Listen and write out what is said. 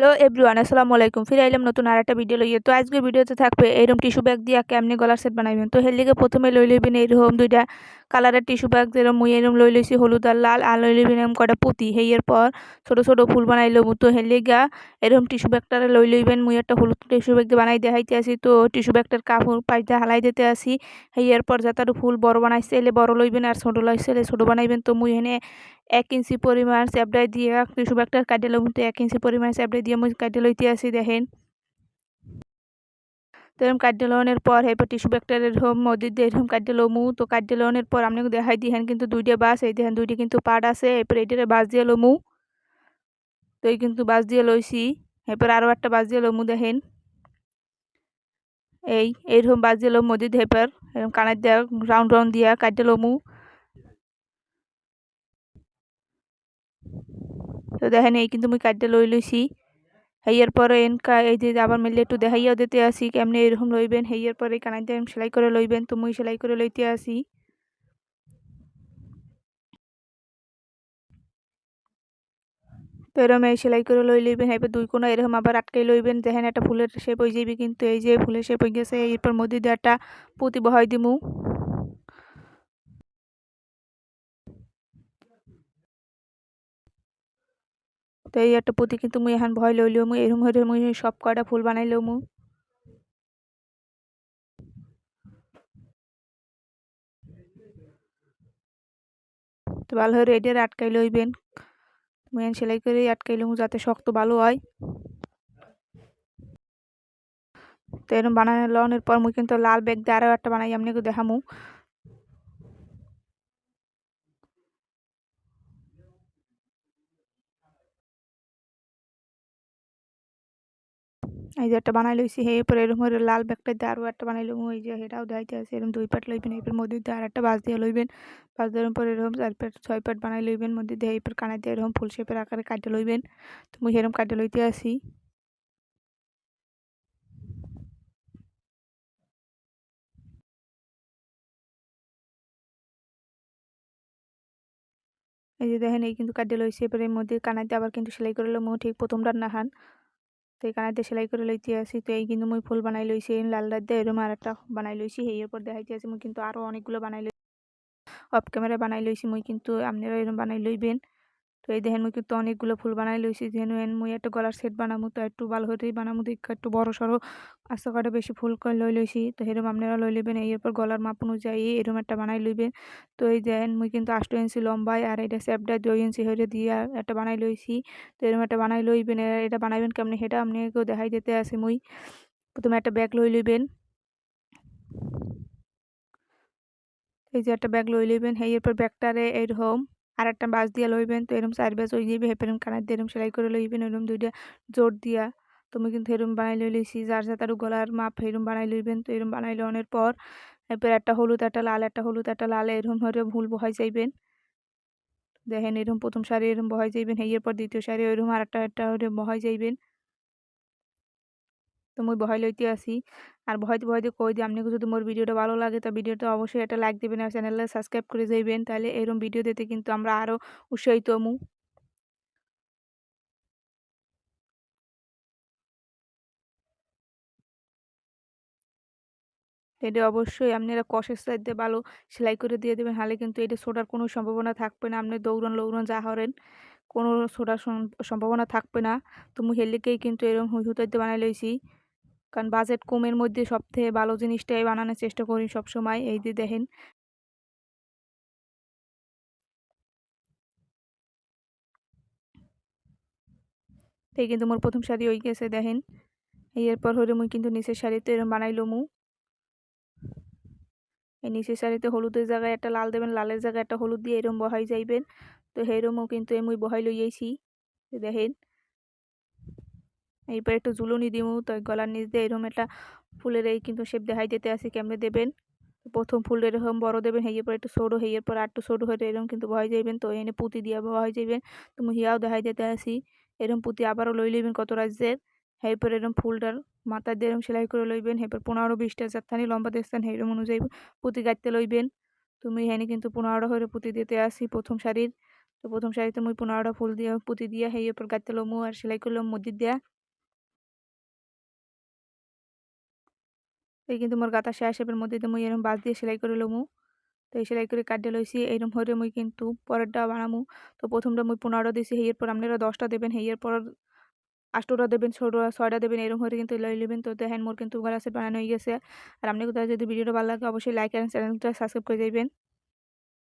Hello everyone, আসসালামু আলাইকুম। ফিরে আইলাম নতুন আর একটা ভিডিও লইয়ে তো আজকে ভিডিওতে থাকবে এইরকম টিস্যু ব্যাগ দিয়ে কেমনি গলার সেট বানাইবেন? তো হের লিগে প্রথমে লই লইবেন এইরকম দুইটা কালারের টিস্যু ব্যাগ যেরকম মুই এরকম লই লইছি, হলুদ আর লাল, আর লই লইবেন এরকম কটা পুঁতি। হেয়ের পর ছোট ছোট ফুল বানাই লব তো হের লিগা এরকম টিস্যু ব্যাগটারে লই লইবেন। মুই একটা হলুদ টিস্যু ব্যাগ দিয়ে বানাই দেখাইতে আসি। তো টিস্যু ব্যাগটার কাপড় দিয়ে হালাই দিতে আসি। হেয়ের পর যাতে ফুল বড় বানাইছে, এলে বড় লইবেন আর ছোট লইছে, এলে ছোট বানাইবেন। তো মুই এনে এক ইঞ্চি পরিমাণ স্যাপডাই দিয়ে টিস্যু ব্যাগটার কাটে লব তো এক ইঞ্চি পরিমাণ স্যাপডাই দিয়ে মুই কাটে লইতে আসি দেখেন। তো এরকম কাটে লওয়ানোর পর এরপর টিস্যু ব্যাগটার এরকম মধ্যে দিয়ে এরকম কাটে লমু। তো কাটে লওয়ানোর পর আপনি দেখাই দিহেন কিন্তু দুইটা বাস, এই দেখেন দুইটা কিন্তু পাট আছে, এরপর এইটারে বাস দিয়ে লমু। তো এই কিন্তু বাস দিয়ে লইছি, এরপর আরও একটা বাস দিয়ে লমু দেখেন। এই, এইরকম বাস দিয়ে লম মধ্যে এরপর এরকম কানের দিয়া রাউন্ড রাউন্ড দিয়া কাটে লমু। তো দেখেন এই কিন্তু মুই কাটতে লই লইছি। হেয়ার পরে এনকা এই যে আবার মিলে একটু দেখাইয়াও দিতে আসি, কেমনি এরকম লইবেন? হেয়ার পরে কানাইতে সেলাই করে লইবেন তো মুই সেলাই করে লইতে আসি। তো এরকম এই সেলাই করে লই লইবেন এবার দুই কোনো এরকম আবার আটকাই লইবেন, দেখেন একটা ফুলের শেপ হয়ে যাবে কিন্তু এই যে ফুলের শেপ হয়ে গেছে, এরপর মধ্যে দিয়ে একটা পুঁতি বহাই দিমু। তো এই একটা পুঁতি কিন্তু মুই এখন ভয় লইলিও মুই এরম হয়ে মুই সব কয়টা ফুল বানাইলেও মু তো ভালো হয়ে রেডি আটকাই লইবেন। মুই সেলাই করে আটকাই লমু যাতে শক্ত ভালো হয়। তো এরকম বানানো লওয়ানোর পর মুই কিন্তু লাল ব্যাগ দিয়ে আরও একটা বানাই আপনাকে দেখামু। এই যে একটা বানাই লইছি হে এরপর এরকম লাল ব্যাগটা দিয়ে আরও একটা বানাই লইব, এই যে সেটাও দেখাইতে আছে, এরকম দুই পাট লইবেন এরপর মধ্যে দিয়ে আর একটা বাস দিয়ে লইবেন বাস দেওয়ার পর এরকম চার পাট, ছয় পাট বানাই লইবেন, মধ্যে দিয়ে এরপর কানাই দিয়ে এরকম ফুল শেপের আকারে কাটে লইবেন, তো মুই এরকম কাটে লইতে আসি। এই যে দেখেন, এই কিন্তু কাটে লইছি, এরপর এর মধ্যে কানাইতে আবার কিন্তু সেলাই করে লমু ঠিক প্রথমটার নাহান তো এই দিয়ে সেলাই করে লইতে আসি। তো এই কিন্তু মুই ফুল বানাই লইছি এই লাল রাত দিয়ে এরম আর একটা বানাই লইছি এই ওপর দেখাইতে আসি। মুই কিন্তু আরও অনেকগুলো বানাই লই অফ ক্যামেরা বানাই লইছি, মুই কিন্তু আপনারা এরম বানাই লইবেন। তো এই দেখেন মুই কিন্তু অনেকগুলো ফুল বানাই লইছি। যেন এন মুই একটা গলার সেট বানামু তো একটু ভালো হতেই বানামু দেখ একটু বড় সড়ো আস্তে করে বেশি ফুল করে লই লইছি। তো সেরকম আপনারা লই লইবেন। এরপর গলার মাপ অনুযায়ী এরকম একটা বানাই লইবেন। তো এই দেখেন মুই কিন্তু আষ্ট ইঞ্চি লম্বায় আর এটা সেপটা দুই ইঞ্চি হয়ে দিয়ে একটা বানাই লইছি। তো এরকম একটা বানাই লইবেন। এটা বানাইবেন কেমনি সেটা আপনাকেও দেখাই যেতে আসি মুই। প্রথমে একটা ব্যাগ লই লইবেন। এই যে একটা ব্যাগ লই লইবেন। সেই এরপর ব্যাগটারে এইরকম আর একটা বাঁশ দিয়া লইবেন, তো এরম চার বাঁশ ওই যাইবে হেফেরম কানার দিয়ে এরম সেলাই করে লইবেন, এরম দুইটা জোর দিয়া। তুমি কিন্তু এরম বানাই লই লইছি যার সাথে তার গলার মাপ এরম বানাই লইবেন, তো এরম বানাই লওয়ানোর পর এরপর একটা হলুদ, একটা লাল, একটা হলুদ, একটা লাল এরকম হয়ে ভুল বহাই যাইবেন। দেখেন এরকম প্রথম শাড়ি এরম বহাই যাইবেন হেয়ের পর দ্বিতীয় শাড়ি ওইরকম আর একটা একটা বহাই যাইবেন। তো মুই বহাই লইতে আসি আর ভয়তে ভয়তে কই দিই আপনি যদি মোর ভিডিওটা ভালো লাগে, তো ভিডিওটা অবশ্যই একটা লাইক দেবেন আর চ্যানেলটা সাবস্ক্রাইব করে যাইবেন। তাহলে এরকম ভিডিও দিতে কিন্তু আমরা আরও উৎসাহিত হমু। এটা অবশ্যই আপনারা কষের সাইডে ভালো সেলাই করে দিয়ে দেবেন হালে কিন্তু এটা ছোটার কোনো সম্ভাবনা থাকবে না। আপনি দৌড়ান, লৌড়ান, যা হরেন কোনো ছোটার সম্ভাবনা থাকবে না। তো মুই হেলিকেই কিন্তু এরকম হুতাইতে বানাই লইছি। কারণ বাজেট কমের মধ্যে সবথেকে ভালো জিনিসটাই বানানোর চেষ্টা করি সব সময় এই যে দেখেন। এই কিন্তু মোর প্রথম শাড়ি হয়ে গেছে, দেখেন। এরপর হলে মুই কিন্তু নিচের শাড়িতে এরকম বানাইলো মু এই নিচের শাড়িতে হলুদের জায়গায় একটা লাল দেবেন, লালের জায়গায় একটা হলুদ দিয়ে এরম বহাই যাইবেন। তো সেরমও কিন্তু মুই বহাই লইয়াছি দেখেন। এরপর একটু জুলুনি দিমু, তো গলার নিচ দিয়ে এরকম একটা ফুলের এই কিন্তু শেপ দেখাই দিতে আসি, কেমনে দেবেন? প্রথম ফুল এরকম বড় দেবেন হেয়ের পর একটু সরু হেয়ের পর একটু ছোটো হয়ে এরকম কিন্তু বহাই যাইবেন, তো এনে পুঁতি দিয়ে বহাই যাইবেন। তো হিয়াও দেখাই দিতে আসি এরকম পুঁতি আবারও লই লইবেন কত রাজ্যের এরপর এরকম ফুলটার মাথা দিয়ে এরকম সেলাই করে লইবেন এরপর পনেরো বিশটা চারখানি লম্বা দেখছেন হেরম অনুযায়ী পুঁতি গাইতে লইবেন। তুমি হেনে কিন্তু পনেরোটা হয়ে পুঁতি দিতে আসি প্রথম শাড়ির, তো প্রথম শাড়িতে মুই পনেরোটা ফুল দিয়ে, পুঁতি দিয়া সেই উপর গাঁথতে লমু আর সেলাই করলাম মসজিদ দিয়া। এই কিন্তু মোর গাতা শেয়া শেপের মধ্যে মুই এরম বাস দিয়ে সেলাই করে লমু। তো এই সেলাই করে কাটিয়ে লইছি এইরকম হয়ে মুই কিন্তু পরেরটা বানামু। তো প্রথমটা মুই পনেরো দিছি হেয়ের পর আপনারা দশটা দেবেন হেয়ের পর আষ্টটা দেবেন, ছোটো ছয়টা দেবেন এরকম হয়ে কিন্তু লই নেবেন তো দেখেন মোর কিন্তু গলা সেট বানানো হয়ে গেছে। আর আপনি কোথায় যদি ভিডিওটা ভালো লাগে, অবশ্যই লাইক অ্যান্ড চ্যানেলটা সাবস্ক্রাইব করে দেবেন।